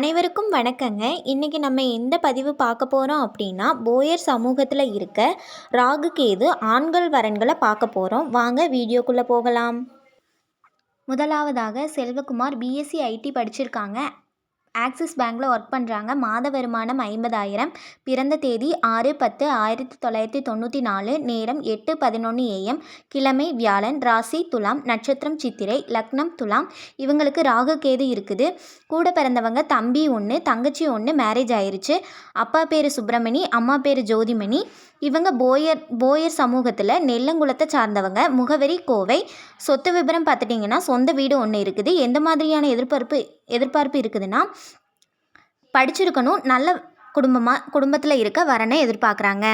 அனைவருக்கும் வணக்கங்க. இன்றைக்கி நம்ம எந்த பதிவு பார்க்க போகிறோம் அப்படின்னா போயர் சமூகத்தில் இருக்க ராகு கேது ஆண்கள் வரன்களை பார்க்க போகிறோம் வாங்க வீடியோக்குள்ளே போகலாம். முதலாவதாக செல்வகுமார் பிஎஸ்சி ஐடி படிச்சிருக்காங்க. ஆக்சிஸ் பேங்க்கில் ஒர்க் பண்ணுறாங்க மாத வருமானம் ஐம்பதாயிரம். பிறந்த தேதி ஆறு பத்து ஆயிரத்தி தொள்ளாயிரத்தி தொண்ணூற்றி நாலு. நேரம் எட்டு பதினொன்று ஏஎம் கிழமை வியாழன் ராசி துலாம் நட்சத்திரம் சித்திரை லக்னம் துலாம். இவங்களுக்கு ராகு கேது இருக்குது. கூட பிறந்தவங்க தம்பி ஒன்று தங்கச்சி ஒன்று மேரேஜ் ஆயிருச்சு. அப்பா பேர் சுப்பிரமணி அம்மா பேர் ஜோதிமணி. இவங்க போயர் போயர் சமூகத்தில் நெல்லங்குளத்தை சார்ந்தவங்க. முகவரி கோவை. சொத்து விபரம் பார்த்துட்டிங்கன்னா சொந்த வீடு ஒன்று இருக்குது. எந்த மாதிரியான எதிர்பார்ப்பு எதிர்பார்ப்பு இருக்குதுன்னா படிச்சிருக்கணும். நல்ல குடும்பமாக குடும்பத்தில் இருக்க வரனை எதிர்பார்க்குறாங்க.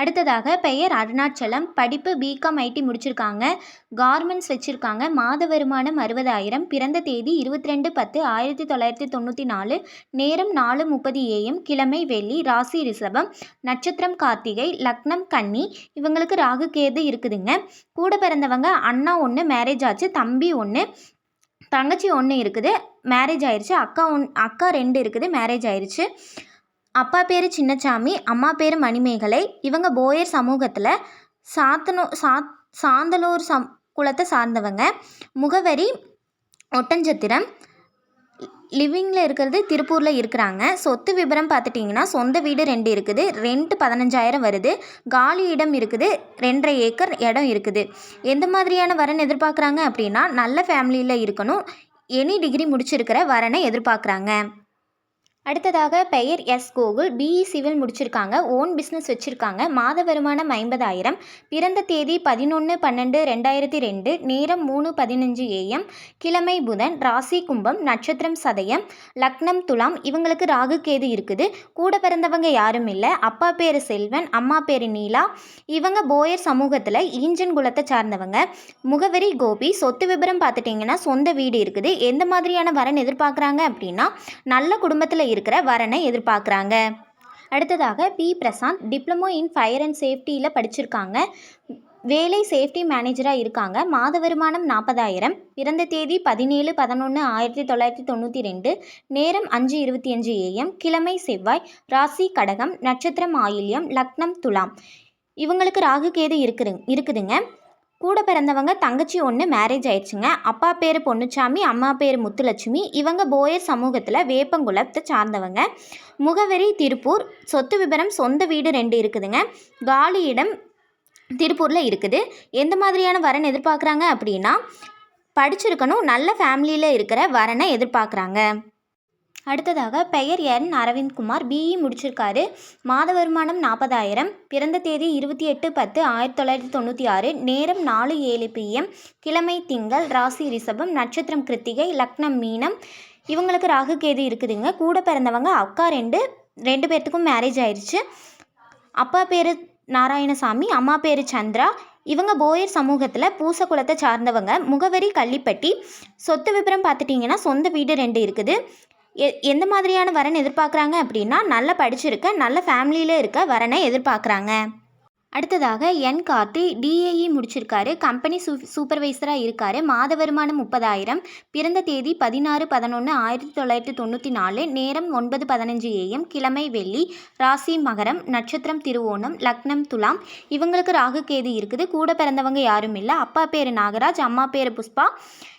அடுத்ததாக பெயர் அருணாச்சலம். படிப்பு பிகாம் ஐடி முடிச்சிருக்காங்க. கார்மெண்ட்ஸ் வச்சுருக்காங்க. மாத வருமானம் அறுபதாயிரம். பிறந்த தேதி இருபத்தி ரெண்டு பத்து ஆயிரத்தி தொள்ளாயிரத்தி தொண்ணூற்றி நாலு. நேரம் நாலு முப்பது ஏஎம் கிழமை வெள்ளி ராசி ரிஷபம். நட்சத்திரம் கார்த்திகை லக்னம் கன்னி. இவங்களுக்கு ராகு கேது இருக்குதுங்க. கூட பிறந்தவங்க அண்ணா ஒன்று மேரேஜ் ஆச்சு. தம்பி ஒன்று தங்கச்சி ஒன்று இருக்குது மேரேஜ் ஆயிடுச்சு அக்கா ஒன் அக்கா ரெண்டு இருக்குது மேரேஜ் ஆயிடுச்சு அப்பா பேர் சின்னச்சாமி அம்மா பேர் மணிமேகலை. இவங்க போயர் சமூகத்தில் சாத்தனோ சாத் சாந்தலூர் சம் குலத்தை சார்ந்தவங்க. முகவரி ஒட்டஞ்சத்திரம். லிவிங்கில் இருக்கிறது திருப்பூரில் இருக்கிறாங்க. சொத்து விபரம் பார்த்துட்டிங்கன்னா சொந்த வீடு ரெண்டு இருக்குது. ரெண்ட் பதினஞ்சாயிரம் வருது. காலி இடம் இருக்குது. ரெண்டரை ஏக்கர் இடம் இருக்குது. எந்த மாதிரியான வரன் எதிர்பார்க்குறாங்க அப்படின்னா நல்ல ஃபேமிலியில் இருக்கணும். எனி டிகிரி முடிச்சிருக்கிற வரனை எதிர்பார்க்குறாங்க. அடுத்ததாக பெயர் எஸ் கோகுல். பிஇ சிவில் முடிச்சிருக்காங்க. ஓன் பிஸ்னஸ் வச்சுருக்காங்க. மாத வருமானம் ஐம்பதாயிரம். பிறந்த தேதி பதினொன்று பன்னெண்டு ரெண்டாயிரத்தி ரெண்டு. நேரம் மூணு பதினஞ்சு ஏஎம் கிழமை புதன். ராசி கும்பம். நட்சத்திரம் சதயம். லக்னம் துலாம். இவங்களுக்கு ராகு கேது இருக்குது. கூட பிறந்தவங்க யாரும் இல்லை. அப்பா பேர் செல்வன். அம்மா பேர் நீலா. இவங்க போயர் சமூகத்தில் ஈஞ்சன் குலத்தை சார்ந்தவங்க. முகவரி கோபி. சொத்து விபரம் பார்த்துட்டிங்கன்னா சொந்த வீடு இருக்குது. எந்த மாதிரியான வரன் எதிர்பார்க்குறாங்க அப்படின்னா நல்ல குடும்பத்தில் இருக்கிற வரனை எதிர்பார்க்குறாங்க. அடுத்ததாக P. Prashanth diploma in fire and சேஃப்டியில் படிச்சிருக்காங்க. வேலை சேஃப்டி மேனேஜராக இருக்காங்க. மாத வருமானம் நாற்பதாயிரம் பிறந்த தேதி பதினேழு பதினொன்று ஆயிரத்தி தொள்ளாயிரத்தி தொண்ணூற்றி ரெண்டு. நேரம் அஞ்சு இருபத்தி அஞ்சு ஏஎம் கிழமை செவ்வாய். ராசி கடகம். நட்சத்திரம் ஆயில்யம். லக்னம் துலாம். இவங்களுக்கு ராகு கேது இருக்குது இருக்குதுங்க. கூட பிறந்தவங்க தங்கச்சி ஒன்று மேரேஜ் ஆயிடுச்சுங்க. அப்பா பேர் பொன்னுச்சாமி அம்மா பேர் முத்துலட்சுமி. இவங்க போயர் சமூகத்தில் வேப்பங்குளத்தை சார்ந்தவங்க. முகவரி திருப்பூர். சொத்து விபரம் சொந்த வீடு ரெண்டு இருக்குதுங்க. காலி இடம் திருப்பூரில் இருக்குது. எந்த மாதிரியான வரன் எதிர்பார்க்குறாங்க அப்படின்னா படிச்சிருக்கணும் நல்ல ஃபேமிலியில் இருக்கிற வரனை எதிர்பார்க்குறாங்க. அடுத்ததாக பெயர் என். அரவிந்த்குமார். BE e. முடிச்சிருக்காரு. மாத வருமானம் நாற்பதாயிரம். பிறந்த தேதி இருபத்தி எட்டு பத்து ஆயிரத்தி தொள்ளாயிரத்தி தொண்ணூற்றி ஆறு. நேரம் நாலு ஏழு பிஎம் கிழமை திங்கள் ராசி ரிஷபம். நட்சத்திரம் கிருத்திகை லக்னம் மீனம். இவங்களுக்கு ராகு கேது இருக்குதுங்க. கூட பிறந்தவங்க அக்கா ரெண்டு ரெண்டு பேர்த்துக்கும் மேரேஜ் ஆயிடுச்சு அப்பா பேர் நாராயணசாமி அம்மா பேர் சந்திரா. இவங்க போயர் சமூகத்தில் பூச குலத்தை சார்ந்தவங்க. முகவரி கள்ளிப்பட்டி. சொத்து விபரம் பார்த்துட்டிங்கன்னா சொந்த வீடு ரெண்டு இருக்குது. எ எந்த மாதிரியான வரன் எதிர்பார்க்குறாங்க அப்படின்னா நல்லா படிச்சிருக்க நல்ல ஃபேமிலியில் இருக்க வரனை எதிர்பார்க்குறாங்க. அடுத்ததாக என் கார்த்தி டிஏஇ முடிச்சிருக்காரு. கம்பெனி சூ சூப்பர்வைசராக இருக்கார். மாத வருமானம் முப்பதாயிரம். பிறந்த தேதி பதினாறு பதினொன்று ஆயிரத்தி தொள்ளாயிரத்தி தொண்ணூற்றி நாலு. நேரம் ஒன்பது பதினஞ்சு ஏஎம் கிழமை வெள்ளி. ராசி மகரம். நட்சத்திரம் திருவோணம். லக்னம் துலாம். இவங்களுக்கு ராகு கேதி இருக்குது. கூட பிறந்தவங்க யாரும் இல்லை. அப்பா பேர் நாகராஜ் அம்மா பேர் புஷ்பா.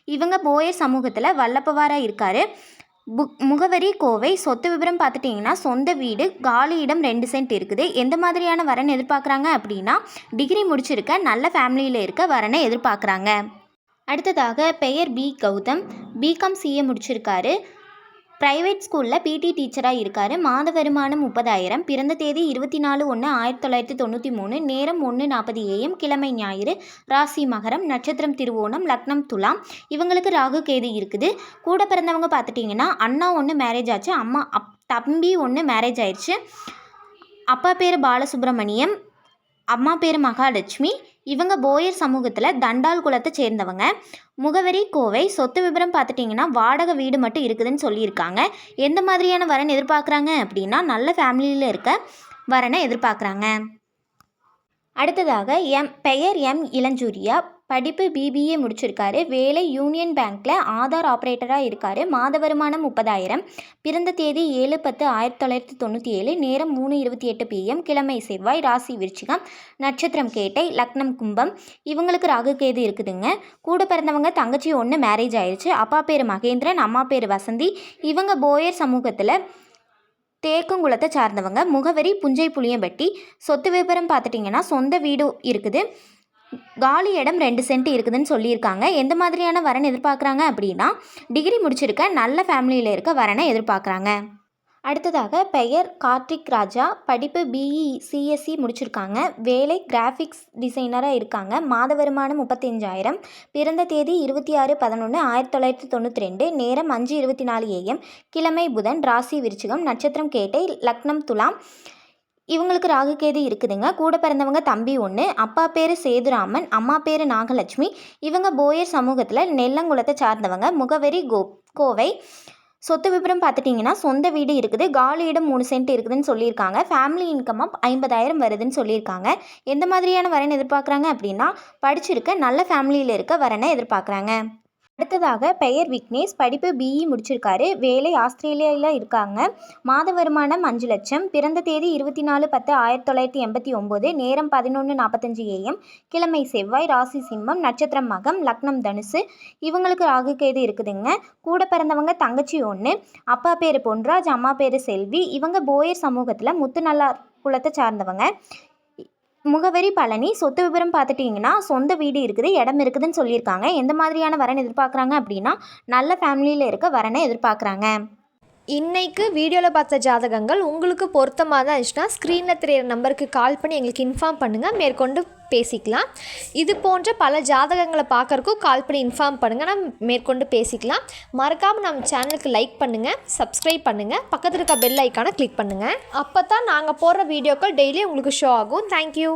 இவங்க போயர் சமூகத்தில் வல்லப்பவாராக இருக்கார். புக் முகவரி கோவை சொத்து விவரம் பார்த்துட்டிங்கன்னா சொந்த வீடு காலி இடம் ரெண்டு சென்ட் இருக்குது. எந்த மாதிரியான வரன் எதிர்பார்க்குறாங்க அப்படின்னா டிகிரி முடிச்சிருக்க நல்ல ஃபேமிலியில் இருக்க வரனை எதிர்பார்க்குறாங்க. அடுத்ததாக பெயர் பி கௌதம். பிகாம் சிஏ முடிச்சிருக்காரு. ப்ரைவேட் ஸ்கூலில் பிடி டீச்சராக இருக்கார். மாத வருமானம் முப்பதாயிரம். பிறந்த தேதி இருபத்தி நாலு ஒன்று ஆயிரத்தி தொள்ளாயிரத்தி தொண்ணூற்றி மூணு. நேரம் ஒன்று நாற்பது ஏஎம் கிழமை ஞாயிறு. ராசி மகரம். நட்சத்திரம் திருவோணம். லக்னம் துலாம். இவங்களுக்கு ராகு கேது இருக்குது. கூட பிறந்தவங்க பார்த்துட்டிங்கன்னா அண்ணா ஒன்று மேரேஜ் ஆச்சு. அம்மா அப் தம்பி ஒன்று மேரேஜ் ஆயிடுச்சு அப்பா பேர் பாலசுப்ரமணியம். அம்மா பேர் மகாலட்சுமி. இவங்க போயர் சமூகத்தில் தண்டால் குலத்தை சேர்ந்தவங்க. முகவரி கோவை சொத்து விவரம் பார்த்துட்டிங்கன்னா வாடகை வீடு மட்டும் இருக்குதுன்னு சொல்லியிருக்காங்க. எந்த மாதிரியான வரன் எதிர்பார்க்குறாங்க அப்படின்னா நல்ல ஃபேமிலியில் இருக்க வரனை எதிர்பார்க்குறாங்க. அடுத்ததாக எம் பெயர் எம் இளஞ்சூரியா படிப்பு பிபிஏ முடிச்சிருக்காரு. வேலை யூனியன் பேங்க்கில் ஆதார் ஆப்ரேட்டராக இருக்கார். மாத வருமானம் முப்பதாயிரம். பிறந்த தேதி ஏழு பத்து ஆயிரத்தி தொள்ளாயிரத்தி தொண்ணூற்றி ஏழு. நேரம் மூணு இருபத்தி எட்டு பிஎம் கிழமை செவ்வாய் ராசி விருச்சிகம் நட்சத்திரம் கேட்டை லக்னம் கும்பம். இவங்களுக்கு ராகு கேது இருக்குதுங்க. கூட பிறந்தவங்க தங்கச்சி ஒன்று மேரேஜ் ஆயிடுச்சு அப்பா பேர் மகேந்திரன் அம்மா பேர் வசந்தி. இவங்க போயர் சமூகத்தில் தேக்கங்குளத்தை சார்ந்தவங்க. முகவரி புஞ்சை புளியம்பட்டி. சொத்து விபரம் பார்த்துட்டிங்கன்னா சொந்த வீடு இருக்குது. காலி இடம் ரெண்டு சென்ட் இருக்குதுன்னு சொல்லியிருக்காங்க. எந்த மாதிரியான வரன் எதிர்பார்க்குறாங்க அப்படின்னா டிகிரி முடிச்சிருக்க நல்ல ஃபேமிலியில் இருக்க வரனை எதிர்பார்க்குறாங்க. அடுத்ததாக பெயர் கார்த்திக் ராஜா படிப்பு பிஇ சிஎஸ்சி முடிச்சிருக்காங்க. வேலை கிராஃபிக்ஸ் டிசைனராக இருக்காங்க. மாத வருமானம் முப்பத்தஞ்சாயிரம் பிறந்த தேதி இருபத்தி ஆறு பதினொன்று ஆயிரத்தி தொள்ளாயிரத்தி தொண்ணூற்றி ரெண்டு. நேரம் அஞ்சு இருபத்தி நாலு ஏஎம் கிழமை புதன் ராசி விருச்சிகம் நட்சத்திரம் கேட்டை லக்னம் துலாம். இவங்களுக்கு ராகுகேது இருக்குதுங்க. கூட பிறந்தவங்க தம்பி ஒன்று அப்பா பேர் சேதுராமன் அம்மா பேர் நாகலட்சுமி. இவங்க போயர் சமூகத்தில் நெல்லங்குளத்தை சார்ந்தவங்க. முகவரி கோ கோவை. சொத்து விபரம் பார்த்துட்டிங்கன்னா சொந்த வீடு இருக்குது. காலி இடம் மூணு சென்ட் இருக்குதுன்னு சொல்லியிருக்காங்க. ஃபேமிலி இன்கமாக ஐம்பதாயிரம் வருதுன்னு சொல்லியிருக்காங்க. எந்த மாதிரியான வரனை எதிர்பார்க்குறாங்க அப்படின்னா படிச்சிருக்க நல்ல ஃபேமிலியில் இருக்க வரனை எதிர்பார்க்குறாங்க. அடுத்ததாக பெயர் விக்னேஷ். படிப்பு பிஇ முடிச்சிருக்காரு. வேலை ஆஸ்திரேலியாவில் இருக்காங்க. மாத வருமானம் அஞ்சு லட்சம். பிறந்த தேதி இருபத்தி நாலு பத்து ஆயிரத்தி தொள்ளாயிரத்தி எண்பத்தி ஒம்பது நேரம் பதினொன்று நாற்பத்தஞ்சு ஏஎம் கிழமை செவ்வாய் ராசி சிம்மம் நட்சத்திரம் மகம் லக்னம் தனுசு. இவங்களுக்கு ராகு கேது இருக்குதுங்க. கூட பிறந்தவங்க தங்கச்சி ஒன்று அப்பா பேர் பொன்ராஜ் அம்மா பேர் செல்வி. இவங்க போயர் சமூகத்தில் முத்து நல்லா குலத்தை சார்ந்தவங்க. முகவரி பழனி சொத்து விவரம் பார்த்துட்டிங்கன்னா சொந்த வீடு இருக்குது இடம் இருக்குதுன்னு சொல்லியிருக்காங்க. எந்த மாதிரியான வரன் எதிர்பார்க்குறாங்க அப்படின்னா நல்ல ஃபேமிலியில் இருக்க வரனை எதிர்பார்க்குறாங்க. இன்னைக்கு வீடியோவில் பார்த்த ஜாதகங்கள் உங்களுக்கு பொருத்தமாக தான் இருந்துச்சுன்னா ஸ்க்ரீனில் தெரியிற நம்பருக்கு கால் பண்ணி எங்களுக்கு இன்ஃபார்ம் பண்ணுங்கள் மேற்கொண்டு பேசிக்கலாம். இது போன்ற பல ஜாதகங்களை பார்க்கறக்கும் கால் பண்ணி இன்ஃபார்ம் பண்ணுங்கள் நம்ம மேற்கொண்டு பேசிக்கலாம். மறக்காமல் நம்ம சேனலுக்கு லைக் பண்ணுங்கள் சப்ஸ்கிரைப் பண்ணுங்கள் பக்கத்தில் இருக்க பெல் ஐக்கானை கிளிக் பண்ணுங்கள் அப்போ தான் நாங்கள் போடுற வீடியோக்கள் டெய்லி உங்களுக்கு ஷோ ஆகும். தேங்க்யூ